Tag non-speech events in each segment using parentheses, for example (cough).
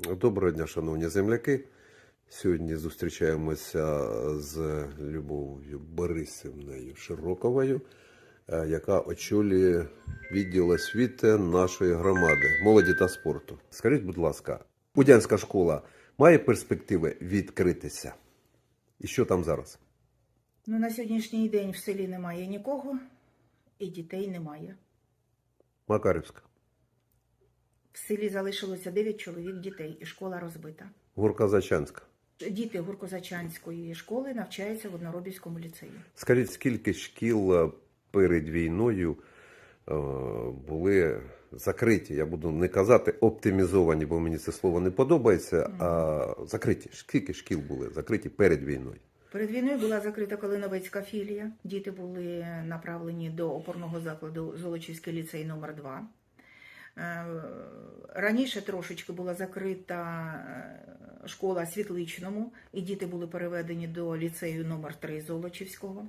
Доброго дня, шановні земляки. Сьогодні зустрічаємося з Любов'ю Борисівною Широковою, е, яка очолює відділ освіти нашої громади, молоді та спорту. Скажіть, будь ласка, Удянська школа має перспективи відкритися? І що там зараз? Ну, на сьогоднішній день в селі немає нікого і дітей немає. Макарівська, селі залишилося 9 чоловік дітей, і школа розбита. Гурказачанська. Діти Гуркозачанської школи навчаються в Одноробівському ліцеї. Скажіть, скільки шкіл е, перед війною е, були закриті? Я буду не казати оптимізовані, бо мені це слово не подобається. А закриті. Скільки шкіл були закриті перед війною? Перед війною була закрита Калиновецька філія. Діти були направлені до опорного закладу Золочівський ліцей номер 2 Е, Раніше трошечки була закрита е, школа Світличному, і діти були переведені до ліцею номер 3 Золочівського.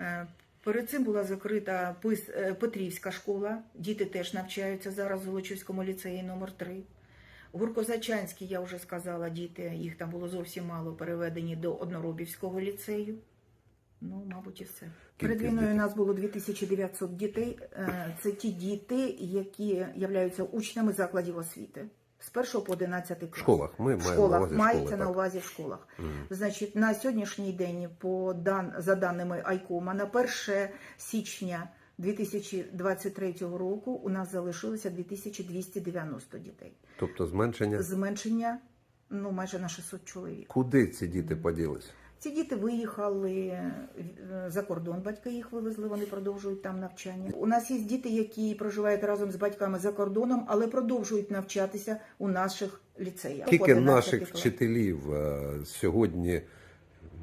Е, Перед цим була закрита Петрівська школа. Діти теж навчаються зараз в Золочівському ліцеї номер 3 Гуркозачанські, я вже сказала, діти, їх там було зовсім мало, переведені до Одноробівського ліцею. Ну, мабуть, і все. Перед війною у нас було 2900 дітей. Е, Це ті діти, які являються учнями закладів освіти. З 1 по 11 клас. В школах. Ми В маємо школах увазі мається школи. на увазі в школах. Мгм. Значить, на сьогоднішній день, по дан, за даними Айкома, на 1 січня 2023 року у нас залишилося 2290 дітей. Тобто зменшення. Зменшення ну майже на 600 чоловік. Куди ці діти поділися? Ці діти виїхали е, за кордон. Батьки їх вивезли, вони продовжують там навчання. У нас є діти, які проживають разом з батьками за кордоном, але продовжують навчатися у наших ліцеях. Скільки 11 наших клас. вчителів е, сьогодні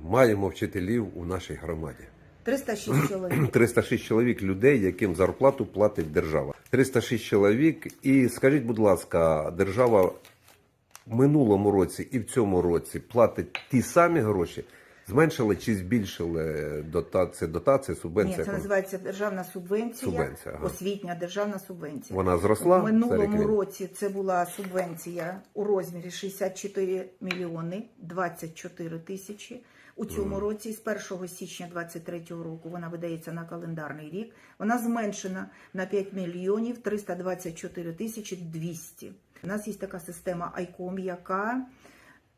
маємо вчителів у нашій громаді? 306 (clears throat) чоловік. 306 чоловік людей, яким зарплату платить держава. 306 чоловік. І скажіть, будь ласка, держава в минулому році і в цьому році платить ті самі гроші? Зменшили чи збільшили дотації, дотації, Ні, субвенція? це називається державна субвенція, Субвенція, ага. освітня державна субвенція. Вона зросла У минулому році це була субвенція у розмірі 64 мільйони 24 тисячі. У цьому році, з 1 січня 2023 року, вона видається на календарний рік. Вона зменшена на 5 мільйонів 324 тисячі 200. У нас є така система ICOM, яка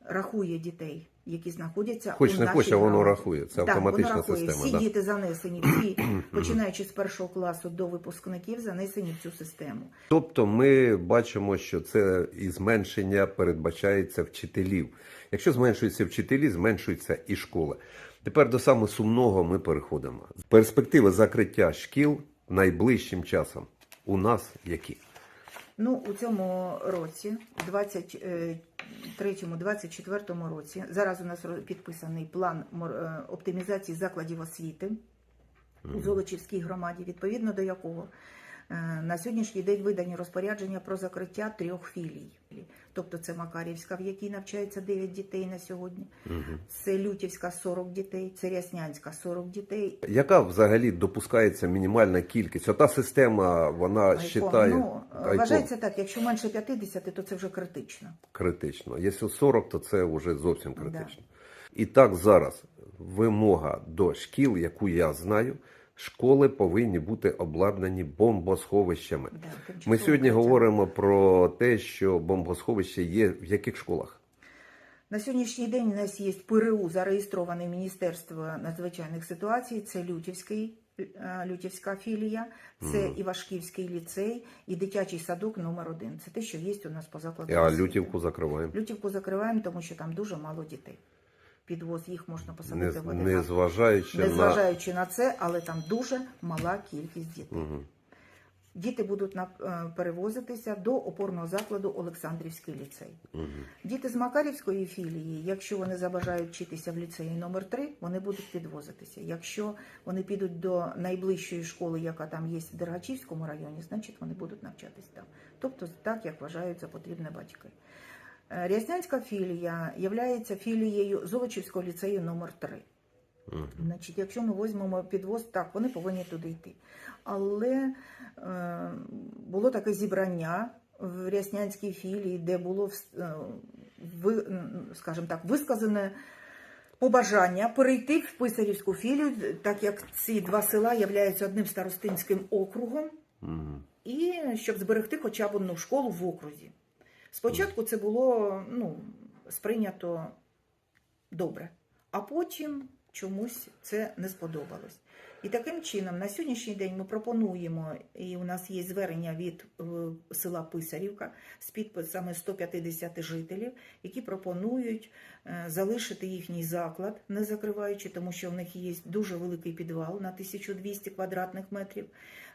рахує дітей, які знаходяться Хоч у не нашій хоч, а воно рахує. Це Так, автоматична воно рахує. система, Всі да. діти занесені, всі, (clears throat) починаючи з першого класу до випускників, занесені в цю систему. Тобто ми бачимо, що це і зменшення передбачається вчителів. Якщо зменшуються вчителі, зменшується і школи. Тепер до саме сумного ми переходимо. Перспективи закриття шкіл найближчим часом у нас які? Ну, у цьому році, 23-24 році, зараз у нас підписаний план е, оптимізації закладів освіти у Золочівській громаді, відповідно до якого е, на сьогоднішній день видані розпорядження про закриття трьох філій. Тобто це Макарівська, в якій навчається 9 дітей на сьогодні, це Лютівська 40 дітей, це Ряснянська 40 дітей, Яка взагалі допускається мінімальна кількість? Ота система, вона вважає Ну, вважається так, якщо менше 50, то це вже критично. критично. Якщо 40, то це вже зовсім критично. І так зараз вимога до шкіл, яку я знаю, школи повинні бути обладнані бомбосховищами. Да, Ми сьогодні говоримо про те, що бомбосховище є в яких школах? На сьогоднішній день у нас є ПРУ, зареєстроване Міністерство надзвичайних ситуацій. Це Лютівський, е, Лютівська філія, це Івашківський ліцей і дитячий садок номер один. Це те, що є у нас по закладу. А освіти. Лютівку закриваємо. Лютівку закриваємо, тому що там дуже мало дітей. Підвоз їх можна Не, посадити в один не зважаючи на Незважаючи на це, але там дуже мала кількість дітей. Мгм. Діти будуть е, перевозитися до опорного закладу Олександрівський ліцей. Мгм. Діти з Макарівської філії, якщо вони забажають вчитися в ліцеї номер 3 вони будуть підвозитися. Якщо вони підуть до найближчої школи, яка там є в Дергачівському районі, значить вони будуть навчатись там. Тобто так, як вважають за потрібне батьки. Е, Ряснянська філія є філією Золочівського ліцею номер 3 Мгм. Значить, якщо ми візьмемо підвоз, так, вони повинні туди йти. Але е, було таке зібрання в Ряснянській філії, де було е, ви, скажімо так, висказане побажання перейти в Писарівську філію, так як ці два села являються одним старостинським округом, Мгм. і щоб зберегти хоча б одну школу в окрузі. Спочатку це було ну, сприйнято добре, а потім чомусь це не сподобалось. І таким чином, на сьогоднішній день ми пропонуємо, і у нас є звернення від е, села Писарівка з підписами 150 жителів, які пропонують е, залишити їхній заклад, не закриваючи, тому що в них є дуже великий підвал на 1200 квадратних метрів,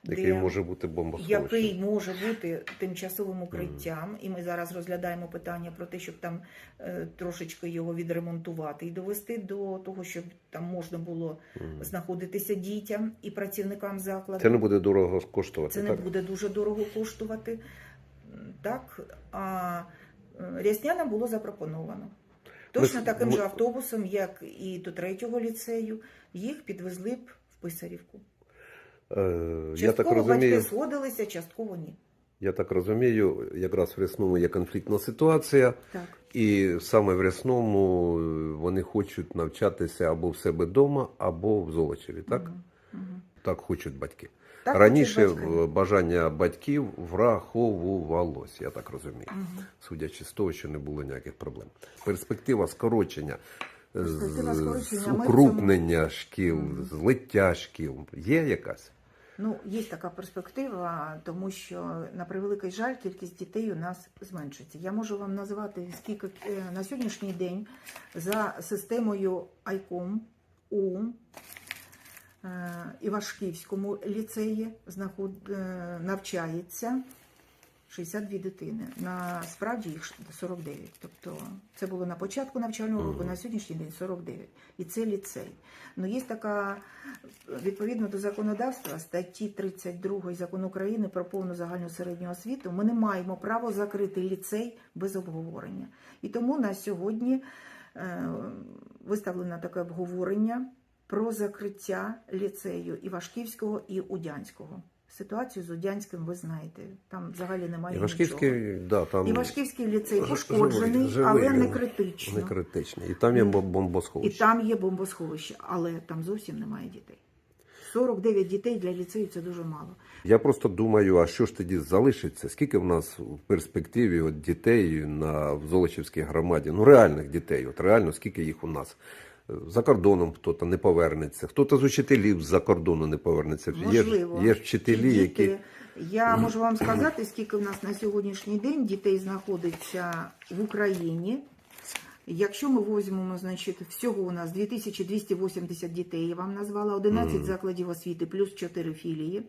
Який може бути бомбосховищем. який може бути тимчасовим укриттям, і ми зараз розглядаємо питання про те, щоб там е, трошечки його відремонтувати і довести до того, щоб там можна було Мгм. знаходитися дітям і працівникам закладу. Це не буде дорого коштувати, Це не буде дуже дорого коштувати. Так, а е, ряснянам було запропоновано. Точно Ми- таким ми- же автобусом, як і до третього ліцею, їх підвезли б в Писарівку. Е, я так Частково розумію, батьки згодилися, частково ні. я так розумію, якраз в Рясному є конфліктна ситуація, Так. і саме в Рясному е, вони хочуть навчатися або в себе вдома, або в Золочеві, так? Мгм. Так хочуть батьки. Так Раніше батьки. бажання батьків враховувалось, я так розумію, Мгм. судячи з того, що не було ніяких проблем. Перспектива скорочення, е, з- укрупнення шкіл, злиття шкіл є якась? Ну, є така перспектива, тому що на превеликий жаль, кількість дітей у нас зменшується. Я можу вам назвати скільки е, на сьогоднішній день за системою ICOM у е, Івашківському ліцеї знаход... е, навчається 62 дитини. Насправді їх 49. Тобто це було на початку навчального року, на сьогоднішній день 49. І це ліцей. Ну, є така, відповідно до законодавства, статті 32 закону України про повну загальну середню освіту, ми не маємо права закрити ліцей без обговорення. І тому на сьогодні е, виставлено таке обговорення про закриття ліцею Івашківського і Удянського. Ситуацію з Удянським ви знаєте. Там взагалі немає. І нічого. Да, там Івашківський ліцей пошкоджений, живий, але не критично. не критичний. І там є бом- І там є бомбосховище, але там зовсім немає дітей. 49 дітей для ліцею це дуже мало. Я просто думаю, а що ж тоді залишиться? Скільки в нас в перспективі от дітей на в Золочівській громаді? Ну реальних дітей, от реально скільки їх у нас? За кордоном хто-то не повернеться, хто-то з учителів з-за кордону не повернеться. Можливо, Є, є вчителі, Ті які Я можу вам сказати, скільки в нас на сьогоднішній день дітей знаходиться в Україні. Якщо ми візьмемо, значить, всього у нас 2280 дітей, я вам назвала 11 Мгм. закладів освіти, плюс 4 філії.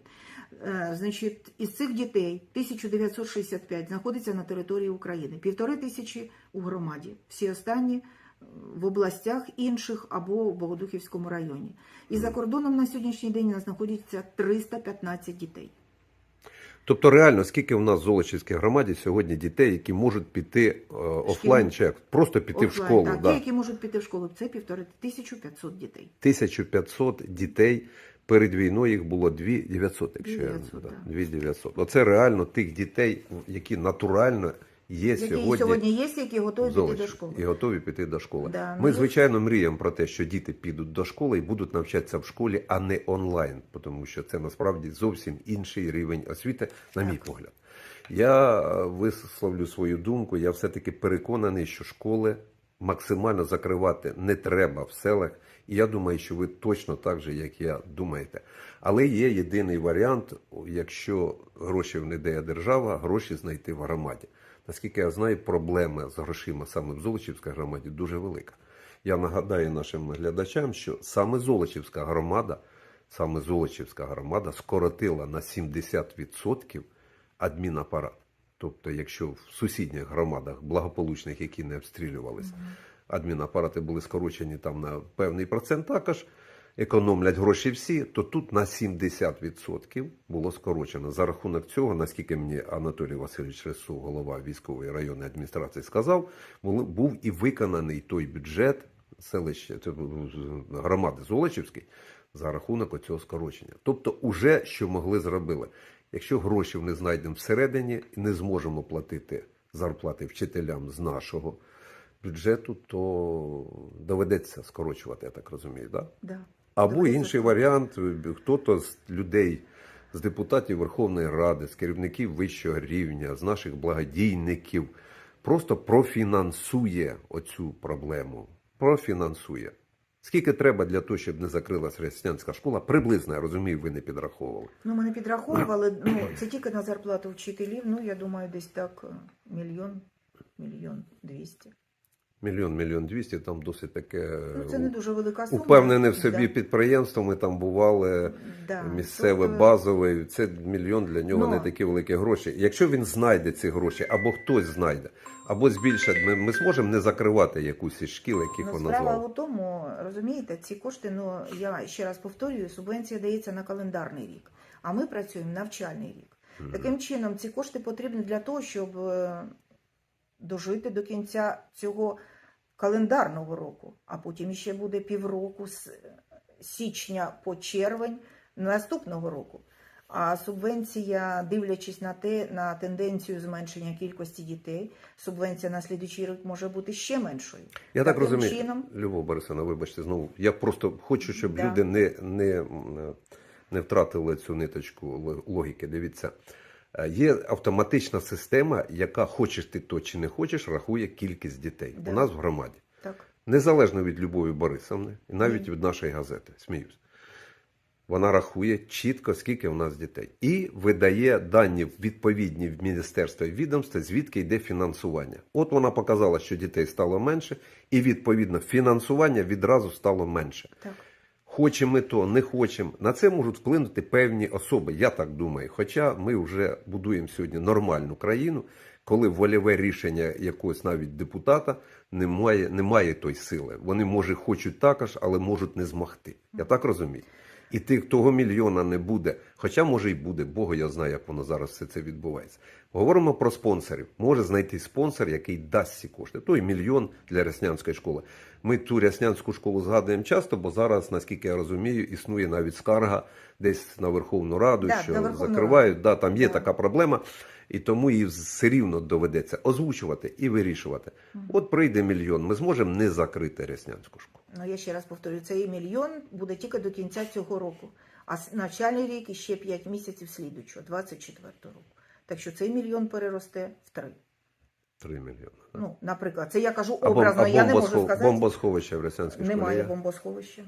Е, Значить, із цих дітей 1965 знаходиться на території України, півтори тисячі у громаді. Всі останні в областях інших або в Богодухівському районі. І за кордоном на сьогоднішній день у нас знаходиться 315 дітей. Тобто, реально, скільки в нас в Золочівській громаді сьогодні дітей, які можуть піти е, офлайн чи як? просто піти в школу? Так, да. ті, які можуть піти в школу, це півтори 1500 дітей. 1500 дітей. Перед війною їх було 2900, якщо я 2900, да, 2900. Оце реально тих дітей, які натурально є Які сьогодні, сьогодні є, які готові в піти до школи. і готові піти до школи. Да, ну, Ми, є- звичайно, мріємо про те, що діти підуть до школи і будуть навчатися в школі, а не онлайн, тому що це насправді зовсім інший рівень освіти, на мій погляд. Я е, висловлю свою думку. Я все-таки переконаний, що школи максимально закривати не треба в селах. І я думаю, що ви точно так же, як я думаєте. Але є єдиний варіант, якщо грошей не дає держава, гроші знайти в громаді. Наскільки я знаю, проблема з грошима саме в Золочівській громаді дуже велика. Я нагадаю нашим глядачам, що саме Золочівська громада, саме Золочівська громада скоротила на 70% адмінапарат. Тобто, якщо в сусідніх громадах, благополучних, які не обстрілювалися, адмінапарати були скорочені там на певний процент також, економлять гроші всі, то тут на 70% було скорочено. За рахунок цього, наскільки мені Анатолій Васильович Ресу, голова військової районної адміністрації, сказав, був і виконаний той бюджет селища громади Золочівської за рахунок оцього скорочення. Тобто, уже що могли зробили. Якщо грошей не знайдемо всередині і не зможемо платити зарплати вчителям з нашого бюджету, то доведеться скорочувати, я так розумію. Да? Да. Або інший варіант, хто-то з людей, з депутатів Верховної Ради, з керівників вищого рівня, з наших благодійників, просто профінансує оцю проблему. Профінансує. Скільки треба для того, щоб не закрилась християнська школа? Приблизно, я розумію, ви не підраховували. Ну, ми не підраховували, ну, це тільки на зарплату вчителів, ну, я думаю, десь так е, мільйон, мільйон двісті. Мільйон, мільйон двісті, там досить таке Ну, це не дуже велика сума. упевнене в собі Да. підприємство. Ми там бували. Да. місцеве Тобто, базове, це мільйон для нього Ну. не такі великі гроші. Якщо він знайде ці гроші, або хтось знайде, або збільшить, ми, ми зможемо не закривати якусь із шкіл, яких Ну, ви справа у тому, розумієте, ці кошти, ну я ще раз повторюю, субвенція дається на календарний рік, а ми працюємо навчальний рік. Таким чином, ці кошти потрібні для того, щоб е, дожити до кінця цього календарного року, а потім ще буде півроку з січня по червень наступного року. А субвенція, дивлячись на те, на тенденцію зменшення кількості дітей, субвенція на слідуючий рік може бути ще меншою. Я так Таким розумію, чином- Любов Борисовна, вибачте, знову я просто хочу, щоб Да. люди не, не, не втратили цю ниточку логіки. Дивіться, е, є автоматична система, яка хочеш ти то чи не хочеш, рахує кількість дітей Да. у нас в громаді. Так. Незалежно від Любові Борисовни, і навіть Ні. від нашої газети, сміюсь. Вона рахує чітко, скільки у нас дітей, і видає дані відповідні в міністерство і відомства, звідки йде фінансування. От вона показала, що дітей стало менше, і відповідно фінансування відразу стало менше. Так. Хочемо ми то, не хочемо. На це можуть вплинути певні особи, я так думаю. Хоча ми вже будуємо сьогодні нормальну країну, коли вольове рішення якогось навіть депутата немає, немає той сили. Вони, може, хочуть також, але можуть не змогти. Я так розумію. І тих того мільйона не буде. Хоча може й буде, Бога я знаю, як воно зараз все це відбувається. Говоримо про спонсорів. Може знайти спонсор, який дасть ці кошти. Той мільйон для Ряснянської школи. Ми ту Ряснянську школу згадуємо часто, бо зараз, наскільки я розумію, існує навіть скарга десь на Верховну Раду, Да, що Верховну закривають. Да, там є Да. така проблема, і тому її все рівно доведеться озвучувати і вирішувати. От прийде мільйон, ми зможемо не закрити Ряснянську школу. Ну, я ще раз повторюю, цей мільйон буде тільки до кінця цього року, а навчальний рік і ще 5 місяців слідуючого, 24 року. Так що цей мільйон переросте в три. Три мільйони. да. Ну, наприклад, це я кажу А образно, а я не можу сказати. бомбосховища в Ряснянській школі Немає є? бомбосховища.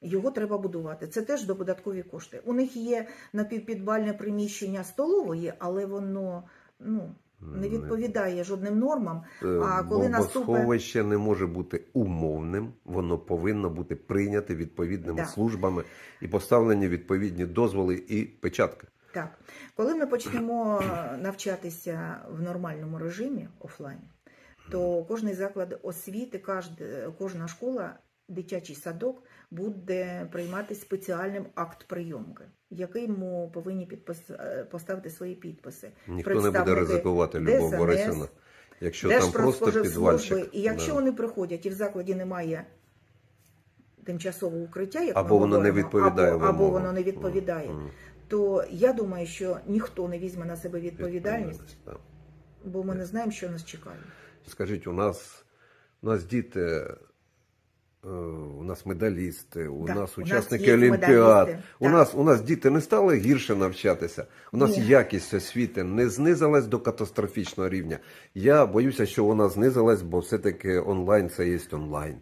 Його треба будувати. Це теж додаткові кошти. У них є напівпідвальне приміщення столової, але воно ну, не відповідає жодним нормам. Е, А коли наступить Бомбосховище не може бути умовним, воно повинно бути прийняте відповідними Да. службами і поставлені відповідні дозволи і печатки. Так, коли ми почнемо навчатися в нормальному режимі офлайн, то кожний заклад освіти, кожна школа, дитячий садок буде приймати спеціальним акт прийомки, який ми повинні підпис... е, поставити свої підписи. Ніхто не буде ризикувати, Любов ДСНС, Борисівна. Якщо там просто підвальчик. І якщо да. вони приходять і в закладі немає тимчасового укриття, як Або ми воно не відповідає або, або воно не відповідає, Мгм. то я думаю, що ніхто не візьме на себе відповідальність, да. бо ми не знаємо, що нас чекає. Скажіть, у нас, у нас діти, у нас медалісти, у Да, нас у нас учасники Олімпіад. медалісти, У так. нас, у нас діти не стали гірше навчатися. У нас Ні. якість освіти не знизилась до катастрофічного рівня. Я боюся, що вона знизилась, бо все-таки онлайн це є онлайн.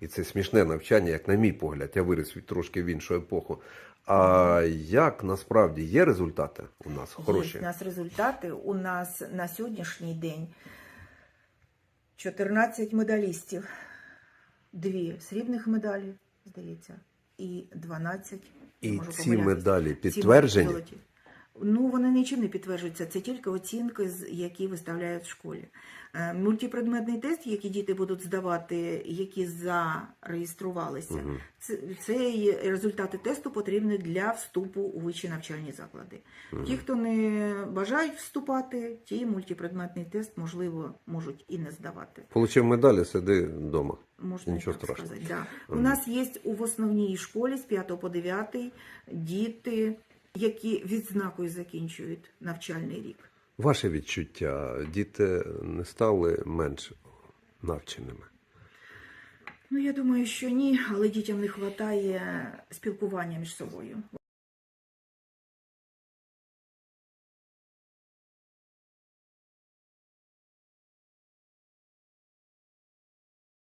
І це смішне навчання, як на мій погляд. Я виріс від- трошки в іншу епоху. А як насправді є результати у нас хороші? Є в нас результати. У нас на сьогоднішній день 14 медалістів, дві срібних медалі, здається, і 12. І можу ці помилятись. медалі Ці підтверджені? золоті. Ну, вони нічим не підтверджуються. Це тільки оцінки, які виставляють в школі. Е, Мультипредметний тест, який діти будуть здавати, які зареєструвалися, Мгм. це, це результати тесту потрібні для вступу у вищі навчальні заклади. Ті, хто не бажають вступати, ті мультипредметний тест, можливо, можуть і не здавати. Получив медалі, сиди вдома. Можна Нічого так страшного. сказати. Да. У нас є у в основній школі з 5 по 9 діти які відзнакою закінчують навчальний рік. Ваше відчуття, діти не стали менш навченими. Ну, я думаю, що ні, але дітям не вистачає спілкування між собою.